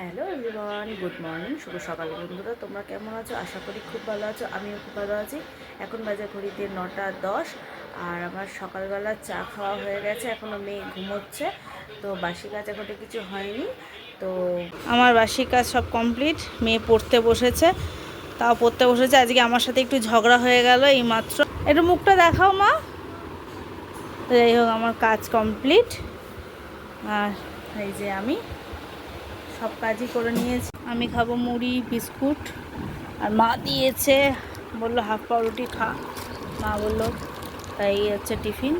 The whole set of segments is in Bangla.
হ্যালো এভরিওয়ান, গুড মর্নিং, শুভ সকাল বন্ধুরা। তোমরা কেমন আছো? আশা করি খুব ভালো আছো, আমিও খুব ভালো আছি। এখন বাজে ঘড়িতে নটা দশ, আর আমার সকালবেলা চা খাওয়া হয়ে গেছে এখনও মেয়ে ঘুমোচ্ছে, তো বাসি কাজ এখন কিছু হয়নি, তো আমার বাসি কাজ সব কমপ্লিট, মেয়ে পড়তে বসেছে, তাও পড়তে বসেছে, আজকে আমার সাথে একটু ঝগড়া হয়ে গেল এই মাত্র একটু মুখটা দেখাও মা। যাই হোক, আমার কাজ কমপ্লিট, আর এই যে আমি সব কাজই করে নিয়েছি। আমি খাব মুড়ি, বিস্কুট। আর মা দিয়েছে, বলল হাফ পাউরুটি খা। মা বলল, তাই হচ্ছে টিফিন,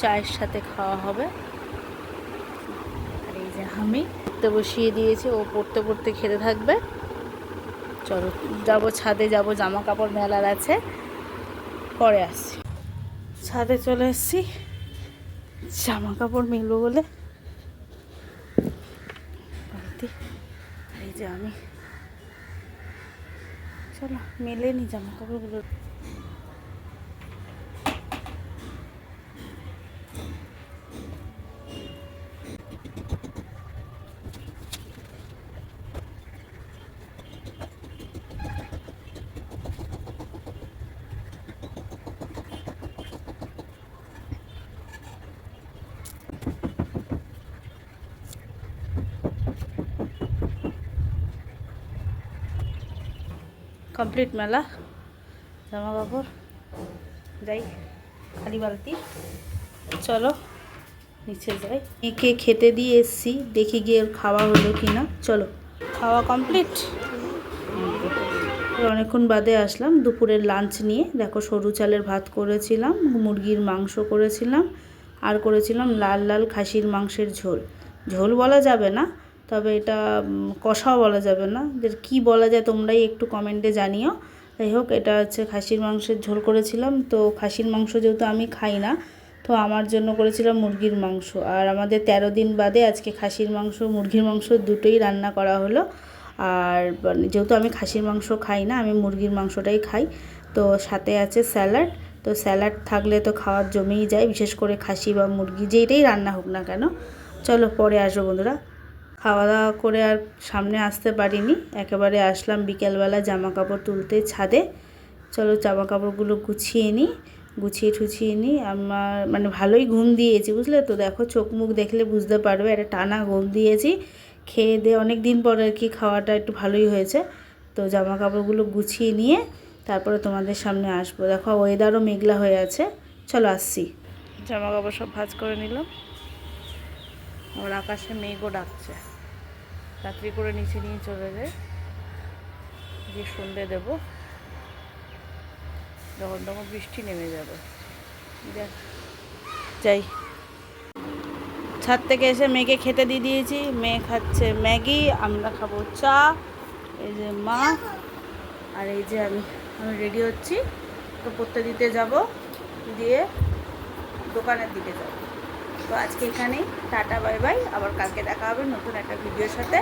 চায়ের সাথে খাওয়া হবে। আর এই যে আমি পড়তে বসিয়ে দিয়েছি, ও পড়তে পড়তে খেতে থাকবে। চলো, যাব ছাদে, যাব জামা কাপড় মেলার আছে। পরে আসছি। ছাদে চলে এসেছি। জামা কাপড় মেলবো বলে বাড়িতে এই যে আমি। চলো মেলে নি জামা কাপড়গুলো কমপ্লিট মেলা, জামা কাপড়, যাই, খালি বালতি। চলো, নিচে যাই। মেয়েকে খেতে দিয়ে এসছি, দেখি গিয়ে খাওয়া হলো কি না চলো, খাওয়া কমপ্লিট। অনেকক্ষণ বাদে আসলাম, দুপুরের লাঞ্চ নিয়ে। দেখো, সরু চালের ভাত করেছিলাম, মুরগির মাংস করেছিলাম, আর করেছিলাম লাল লাল খাসির মাংসের ঝোল। ঝোল বলা যাবে না তবে এটা কষাও বলা যাবে না। যে কী বলা যায় তোমরাই একটু কমেন্টে জানিও। যাই হোক, এটা হচ্ছে খাসির মাংসের ঝোল করেছিলাম। তো খাসির মাংস যেহেতু আমি খাই না, তো আমার জন্য করেছিলাম মুরগির মাংস। আর আমাদের তেরো দিন বাদে আজকে খাসির মাংস, মুরগির মাংস দুটোই রান্না করা হলো। আর যেহেতু আমি খাসির মাংস খাই না, আমি মুরগির মাংসটাই খাই। তো সাথে আছে স্যালাড। তো স্যালাড থাকলে তো খাওয়ার জমেই যায়, বিশেষ করে খাসি বা মুরগি, যেইটাই রান্না হোক না কেন। চলো, পরে আসব বন্ধুরা। খাওয়া দাওয়া করে আর সামনে আসতে পারিনি। একেবারে আসলাম বিকেলবেলা জামা কাপড় তুলতে ছাদে। চলো জামা কাপড়গুলো গুছিয়ে নিই, গুছিয়ে ঠুছিয়ে নিই। আমার মানে ভালোই ঘুম দিয়েছি, বুঝলে তো? দেখো চোখ মুখ দেখলে বুঝতে পারবে, একটা টানা ঘুম দিয়েছি। খেয়ে দিয়ে অনেক দিন পর আর কি খাওয়াটা একটু ভালোই হয়েছে। তো জামা কাপড়গুলো গুছিয়ে নিয়ে তারপরে তোমাদের সামনে আসব। দেখো ওয়েদারও মেঘলা হয়ে আছে। চলো আসছি। জামা কাপড় সব ভাজ করে নিলাম। ওর আকাশে মেঘও ডাকছে। রাত্রি করে নিচে নিয়ে চলে যায়। দিয়ে সন্ধে দেবো। যখন তখন বৃষ্টি নেমে যাবে। দেখ। যাই। ছাদ থেকে এসে মেয়েকে খেতে দিয়ে দিয়েছি। মেয়ে খাচ্ছে ম্যাগি, আমরা খাব চা। এই যে মা। আর এই যে আমি আমি রেডি হচ্ছি। তো পড়তে দিতে যাব। দিয়ে দোকানের দিকে যাব। তো আজকে এখানেই টাটা বাই বাই। আবার কালকে দেখা হবে নতুন একটা ভিডিওর সাথে।